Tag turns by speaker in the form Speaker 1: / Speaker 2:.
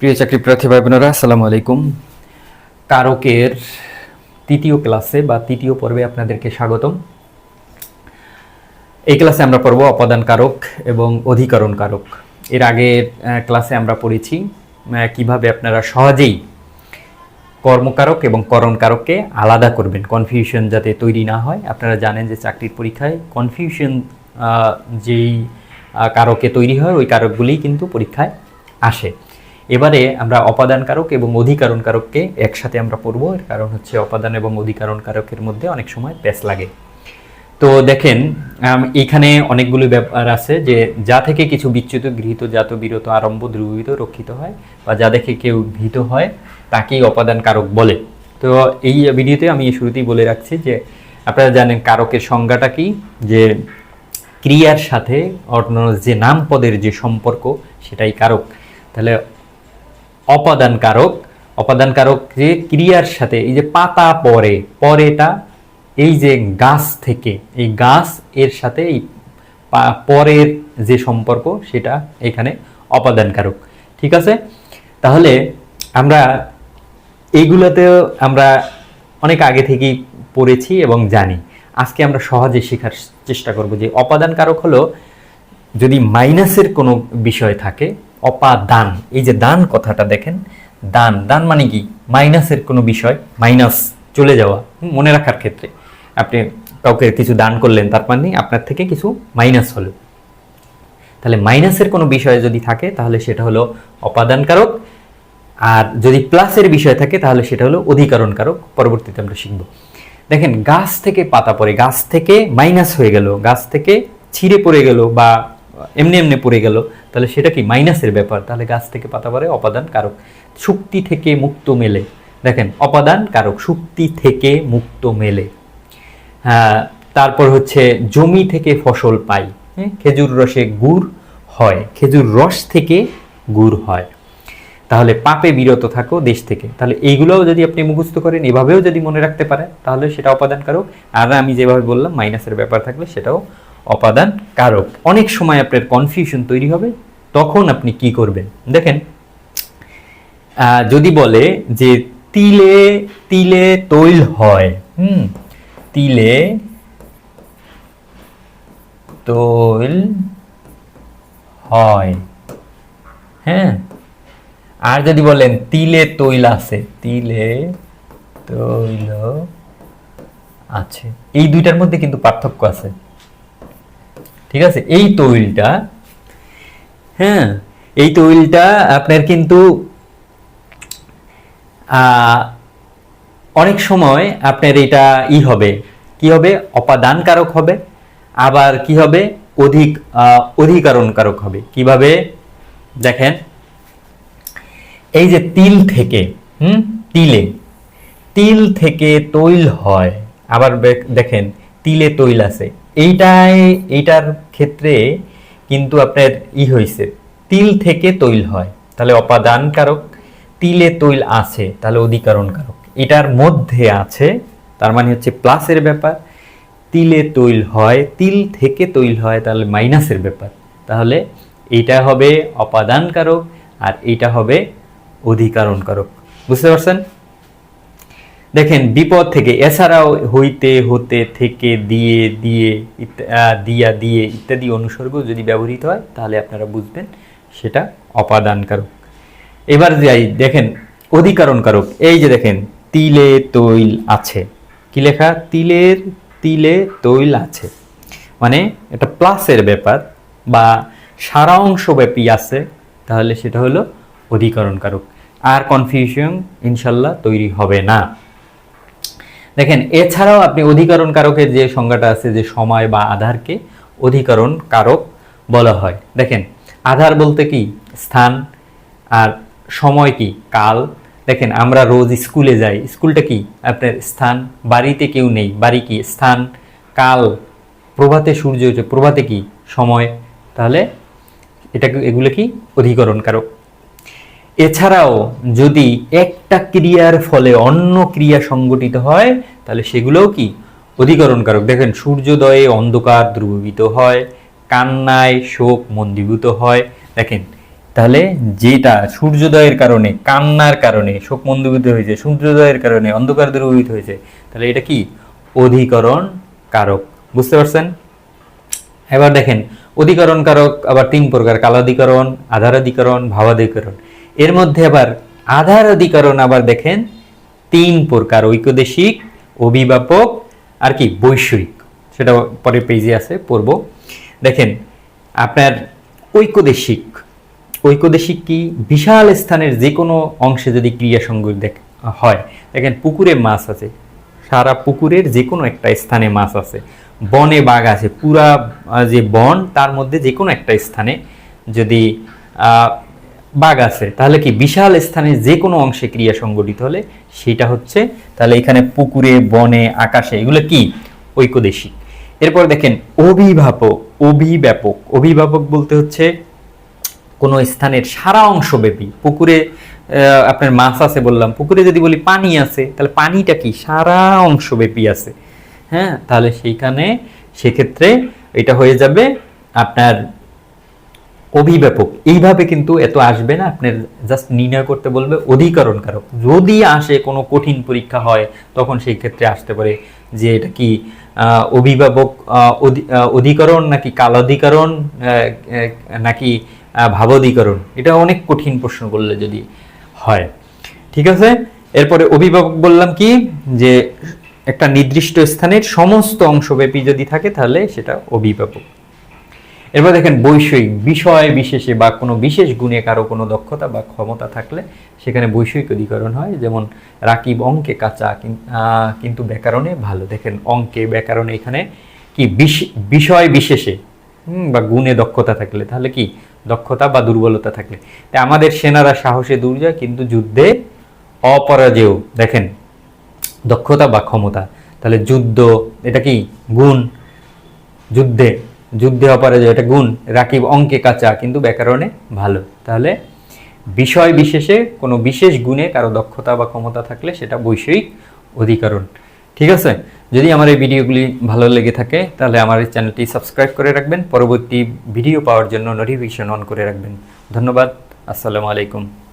Speaker 1: প্রিয় চাকরি প্রার্থী ভাই বোনেরা, আসসালামু আলাইকুম। কারকের তৃতীয় ক্লাসে বা তৃতীয় পর্বে আপনাদেরকে স্বাগতম। এই ক্লাসে আমরা পড়ব অপাদান কারক এবং অধিকরণ কারক। এর আগের ক্লাসে আমরা পড়েছি কীভাবে আপনারা সহজেই কর্মকারক এবং করণকারককে আলাদা করবেন কনফিউশন যাতে তৈরি না হয়। আপনারা জানেন যে চাকরির পরীক্ষায় কনফিউশন যেই কারকে তৈরি হয়, ওই কারকগুলিই কিন্তু পরীক্ষায় আসে। এবারে আমরা অপাদান কারক এবং অধিকরণ কারককে একসাথে আমরা পড়ব। এর কারণ হচ্ছে অপাদান এবং অধিকরণ কারকের মধ্যে অনেক সময় প্যাচ লাগে। তো দেখেন এখানে অনেকগুলো ব্যাপার আছে যে যা থেকে কিছু বিচ্যুত গৃহীত, জাত, বিরত, আরম্ভ ধ্রুবিত রক্ষিত হয় বা যা দেখে কেউ ভীত হয়, তাকেই অপাদান কারক বলে। তো এই ভিডিওতে আমি শুরুতেই বলে রাখছি যে আপনারা জানেন কারকের সংজ্ঞাটা কি? যে ক্রিয়ার সাথে অন্য যে নাম পদের যে সম্পর্ক, সেটাই কারক। তাহলে অপাদান কারক অপাদান কারক যে ক্রিয়ার সাথে, এই যে পাতা পরে পরেটা এই যে গাছ থেকে, এই গাছ এর সাথে এই পরের যে সম্পর্ক সেটা এখানে অপাদান কারক ঠিক আছে? তাহলে আমরা এইগুলোতেও আমরা অনেক আগে থেকেই পড়েছি এবং জানি। আজকে আমরা সহজে শেখার চেষ্টা করব যে অপাদান কারক হলো যদি মাইনাসের কোনো বিষয় থাকে অপাদান। এই যে দান কথাটা দেখেন, দান দান মানে কি? মাইনাসের কোনো বিষয়, মাইনাস চলে যাওয়া মনে রাখার ক্ষেত্রে। আপনি কাউকে কিছু দান করলেন, তার মানে আপনার থেকে কিছু মাইনাস হলো। তাহলে মাইনাসের কোনো বিষয় যদি থাকে, তাহলে সেটা হলো অপাদান কারক আর যদি প্লাসের বিষয় থাকে, তাহলে সেটা হলো অধিকারণকারক। পরবর্তীতে আমরা শিখব। দেখেন, গাছ থেকে পাতা পড়ে, গাছ থেকে মাইনাস হয়ে গেল, গাছ থেকে ছিঁড়ে পড়ে গেল বা এমনি এমনি পড়ে গেল। তাহলে সেটা কি মাইনাসের ব্যাপার? তাহলে গাছ থেকে পাতা পড়ে অপাদান কারক। শক্তি থেকে মুক্ত মেলে। দেখেন অপাদান কারক শক্তি থেকে মুক্ত মেলে। হ্যাঁ, তারপর হচ্ছে জমি থেকে ফসল পাই। খেজুর রসে গুড় হয়। খেজুর রস থেকে গুড় হয়। তাহলে পাপে বিরত থাকো দেশ থেকে। তাহলে এইগুলোও যদি আপনি মুখস্থ করেন এভাবেও যদি মনে রাখতে পারেন তাহলে সেটা অপাদান কারক। আর আমি যেভাবে বললাম মাইনাসের ব্যাপার থাকলে সেটাও অপাদান কারক। অনেক সময় আপনার কনফিউশন তৈরি হবে, তখন আপনি কি করবেন? দেখেন যদি বলে যে তিলে তিলে তৈল হয়, হুম, তিলে তৈল হয় হ্যাঁ আর যদি বলেন তিলে তৈল আছে, তিলে তৈল আছে, এই দুইটার মধ্যে কিন্তু পার্থক্য আছে। ঠিক আছে? এই তৈলটা হ্যাঁ এই তৈলটা আপনার কিন্তু অনেক সময় আপনার এটা ই হবে। কি হবে? অপাদান কারক হবে। আবার কি হবে? অধিক আহ, অধিকরণ কারক হবে। কীভাবে? দেখেন। এই যে তিল থেকে হুম? তিলে। তিল থেকে তৈল হয়। আবার দেখেন তিলে তৈল আছে। এইটাই, এইটার ক্ষেত্রে কিন্তু আপনার ই হয়েছে তিল থেকে তৈল হয়। তাহলে অপাদান কারক তিলে তৈল আছে, তাহলে অধিকরণ কারক এটার মধ্যে আছে, তার মানে হচ্ছে প্লাসের ব্যাপার। তিলে তৈল হয়, তিল থেকে তৈল হয়, তাহলে মাইনাসের ব্যাপার। তাহলে এইটা হবে অপাদান কারক আর এইটা হবে অধিকরণ কারক বুঝতে পারছেন? দেখেন, বিপদ থেকে, এছাড়াও হইতে, হতে, থেকে, দিয়ে দিয়ে দিয়া, দিয়ে, ইত্যাদি অনুসর্গ যদি ব্যবহৃত হয়, তাহলে আপনারা বুঝবেন সেটা অপাদান কারক এবার যাই, দেখেন অধিকরণ কারক এই যে দেখেন, তিলে তৈল আছে। কি লেখা? তিলের, তিলে তৈল আছে। মানে এটা প্লাসের ব্যাপার বা সারা অংশব্যাপী আছে, তাহলে সেটা হলো অধিকরণ কারক আর কনফিউশন ইনশাল্লাহ তৈরি হবে না। দেখেন, এছাড়াও আপনি অধিকরণ কারকের যে সংজ্ঞাটা আছে, যে সময় বা আধারকে অধিকরণ কারক বলা হয়। দেখেন, আধার বলতে কি? স্থান আর সময় কি? কাল। দেখেন, আমরা রোজ স্কুলে যাই। স্কুলটা কি? আপনার স্থান। বাড়িতে কেউ নেই। বাড়ি কি? স্থান। কাল। প্রভাতে সূর্য প্রভাতে কি? সময়। তাহলে এটা এগুলো কি? অধিকরণ কারক। এছাড়াও যদি একটা ক্রিয়ার ফলে অন্য ক্রিয়া সংগঠিত হয়, তাহলে সেগুলোও কি? অধিকরণ কারক দেখেন, সূর্যোদয়ে অন্ধকার দ্রুবিত হয়, কান্নায় শোক মন্দীভূত হয়। দেখেন, তাহলে যেটা সূর্যোদয়ের কারণে, কান্নার কারণে শোক মন্দবিত হয়েছে, সূর্যোদয়ের কারণে অন্ধকার দূরীভূত হয়েছে, তাহলে এটা কি? অধিকরণ কারক বুঝতে পারছেন? এবার দেখেন অধিকরণ কারক আবার তিন প্রকার, কালাধিকরণ, আধারাধিকরণ, ভাবাধিকরণ। এর মধ্যে আবার আধার অধিকরণ আবার দেখেন, তিন প্রকার ঐকদেশিক অভিভাবক আর কি বৈষয়িক সেটা পরে পেজে আছে, পড়ব। দেখেন, আপনার ঐকদেশিক ঐকদেশিক কি? বিশাল স্থানের যে কোনো অংশে যদি ক্রিয়া সংযোগ দেখ, হয়, দেখেন পুকুরে মাছ আছে। সারা পুকুরের যে কোনো একটা স্থানে মাছ আছে। বনে বাঘ আছে। পুরা যে বন, তার মধ্যে যে কোনো একটা স্থানে যদি বাঘ আছে, তাহলে কি বিশাল স্থানে যে কোনো অংশে ক্রিয়া সংগঠিত হলে সেটা হচ্ছে, তাহলে এখানে পুকুরে, বনে, আকাশে এগুলো কি? ঐক্যদেশিক। এরপর দেখেন, অভিভাবক, অভিব্যাপক। অভিভাবক বলতে হচ্ছে কোনো স্থানের সারা অংশব্যাপী। পুকুরে আপনার মাছ আছে বললাম, পুকুরে যদি বলি পানি আছে, তাহলে পানিটা কি? সারা অংশব্যাপী আছে। হ্যাঁ তাহলে সেইখানে সেক্ষেত্রে এটা হয়ে যাবে আপনার অভিব্যাপক। এইভাবে কিন্তু এত আসবে না, আপনার জাস্ট নির্ণয় করতে বলবে অধিকরণ কারক যদি আসে কোনো কঠিন পরীক্ষা হয়, তখন সেই ক্ষেত্রে আসতে পারে যে এটা কি অভিভাবক অধিকরণ নাকি কালাধিকরণ নাকি ভাবাধিকরণ? এটা অনেক কঠিন প্রশ্ন করলে যদি হয়। ঠিক আছে? এরপরে অভিভাবক বললাম কি? যে একটা নির্দিষ্ট স্থানের সমস্ত অংশব্যাপী যদি থাকে, তাহলে সেটা অভিভাবক এরপর দেখেন বৈষয়িক বিষয় বিশেষে বা কোনো বিশেষ গুণে কারও কোনো দক্ষতা বা ক্ষমতা থাকলে সেখানে বৈষয়িক অধিকরণ হয়। যেমন রাকিব অঙ্কে কাঁচা কিন- কিন্তু ব্যাকরণে ভালো। দেখেন অঙ্কে ব্যাকরণে এখানে কি বিষয় বিশেষে বা গুণে দক্ষতা থাকলে। তাহলে কি? দক্ষতা বা দুর্বলতা থাকলে। তাই আমাদের সেনারা সাহসে দূর যায় কিন্তু যুদ্ধে অপরাজেয়। দেখেন দক্ষতা বা ক্ষমতা। তাহলে যুদ্ধ, এটা কি? গুণ। যুদ্ধে যুদ্ধে অপরাজয় এটা গুণ, রাকিব অঙ্কে কাঁচা, কিন্তু ব্যাকরণে ভালো। তাহলে বিষয় বিশেষে কোনো বিশেষ গুণে কারও দক্ষতা বা ক্ষমতা থাকলে সেটা বৈষয়িক অধিকরণ। ঠিক আছে? যদি আমার এই ভিডিওগুলি ভালো লেগে থাকে, তাহলে আমার এই চ্যানেলটি সাবস্ক্রাইব করে রাখবেন। পরবর্তী ভিডিও পাওয়ার জন্য নোটিফিকেশন অন করে রাখবেন। ধন্যবাদ। আসসালামু আলাইকুম।